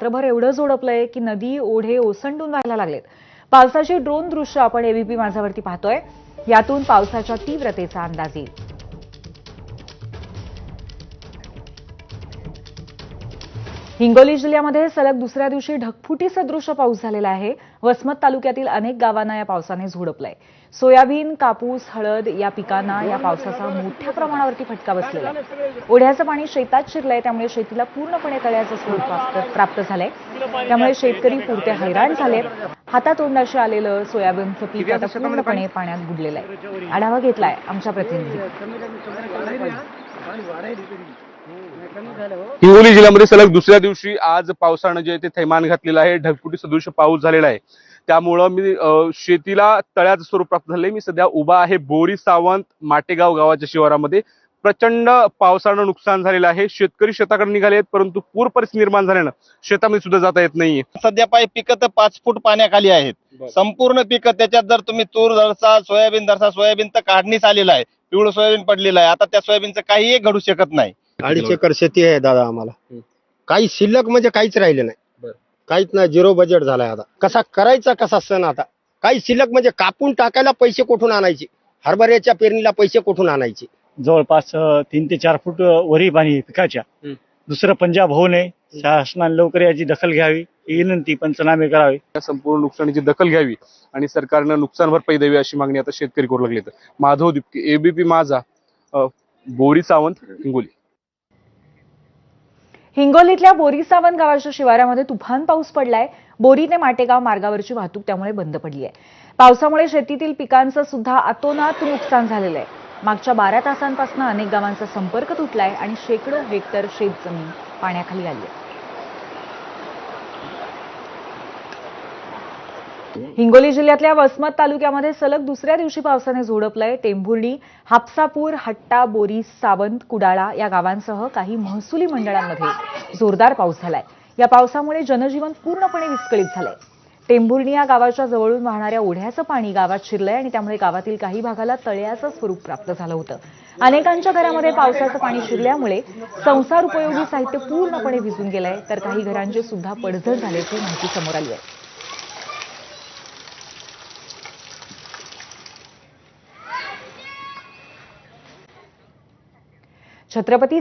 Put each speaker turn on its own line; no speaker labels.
रात्रभर एवढं झोडपलंय की नदी ओढे ओसंडून व्हायला लागलेत. पावसाचे ड्रोन दृश्य आपण एबीपी माझ्यावरती पाहतोय. यातून पावसाच्या तीव्रतेचा अंदाज येईल. हिंगोली जिल्ह्यामध्ये सलग दुसऱ्या दिवशी ढगफुटी सदृश पाऊस झालेला आहे. वसमत तालुक्यातील अनेक गावांना या पावसाने झोडपलंय. सोयाबीन कापूस हळद या पिकांना या पावसाचा मोठ्या प्रमाणावरती फटका बसलेला आहे. ओढ्याचं पाणी शेतात शिरलंय त्यामुळे शेतीला पूर्णपणे तळ्याचं स्वरूप प्राप्त- झालंय. त्यामुळे शेतकरी पुरते हैराण झाले हातातोंडाशी आलेलं सोयाबीनचं पीक आता पूर्णपणे पाण्यात बुडलेलं आहे. आढावा घेतलाय आमच्या प्रतिनिधी.
हिंगोली जिल्ह्यामध्ये सलग दुसऱ्या दिवशी आज पावसानं जे ते थैमान घातलेलं आहे ढगफुटी सदृश पाऊस झालेला आहे. त्यामुळं मी शेतीला तळ्याचं स्वरूप प्राप्त झालंय. मी सध्या उभा आहे बोरी सावंत माटेगाव गावाच्या शिवारामध्ये. प्रचंड पावसानं नुकसान झालेलं आहे. शेतकरी शेताकडे निघाले आहेत परंतु पूर परिस्थिती निर्माण झाल्यानं शेतामध्ये सुद्धा जाता येत नाहीये.
सध्या पाय पिकं तर पाच फूट पाण्याखाली आहेत. संपूर्ण पिकं त्याच्यात जर तुम्ही तूर धरसा सोयाबीन धरसा सोयाबीन तर काढणीच आलेलं आहे. पिवळं सोयाबीन पडलेलं आहे. आता त्या सोयाबीनचं काहीही घडू शकत नाही.
अडीच एकर शेती आहे दादा आम्हाला. काही शिल्लक म्हणजे काहीच राहिले नाही.
बरं.
काहीच नाही झिरो बजेट झालाय आता. कसा करायचा कसा सण आता? काही शिल्लक म्हणजे कापून टाकायला पैसे कुठून आणायचे? हरभऱ्याच्या पेरणीला पैसे कुठून आणायचे?
जवळपास तीन ते चार फूट वरी पाणी पिकाच्या. दुसरं पंजाब होऊ नये. शासनाने लवकर याची दखल घ्यावी. ही विनंती पंचनामे करावे.
या संपूर्ण नुकसानीची दखल घ्यावी आणि सरकारनं नुकसान भरपाई द्यावी अशी मागणी आता शेतकरी करू लागले माधव दिपके एबीपी माझा बोरी सावंत हिंगोली.
हिंगोलीतल्या बोरी सावंत गावाच्या शिवारामध्ये तुफान पाऊस पडलाय. बोरी ते माटेगाव मार्गावरची वाहतूक त्यामुळे बंद पडली आहे. पावसामुळे शेतीतील पिकांचं सुद्धा अतोनात नुकसान झालेलं आहे. मागच्या बारा तासांपासून अनेक गावांचा संपर्क तुटलाय आणि शेकडो हेक्टर शेतजमीन पाण्याखाली आली आहे. हिंगोली जिल्ह्यातल्या वसमत तालुक्यामध्ये सलग दुसऱ्या दिवशी पावसाने झोडपलंय टेंभुर्णी हापसापूर हट्टा बोरी सावंत कुडाळा या गावांसह काही महसुली मंडळांमध्ये जोरदार पाऊस झालाय. या पावसामुळे जनजीवन पूर्णपणे विस्कळीत झालंय. टेंभुर्णी या गावाच्या जवळून वाहणाऱ्या ओढ्याचं पाणी गावात शिरलंय आणि त्यामुळे गावातील काही भागाला तळ्याचं स्वरूप प्राप्त झालं होतं. अनेकांच्या घरामध्ये पावसाचं पाणी शिरल्यामुळे संसार उपयोगी साहित्य पूर्णपणे भिजून गेलंय तर काही घरांचे सुद्धा पडझड झाल्याची माहिती समोर आली आहे. छत्रपती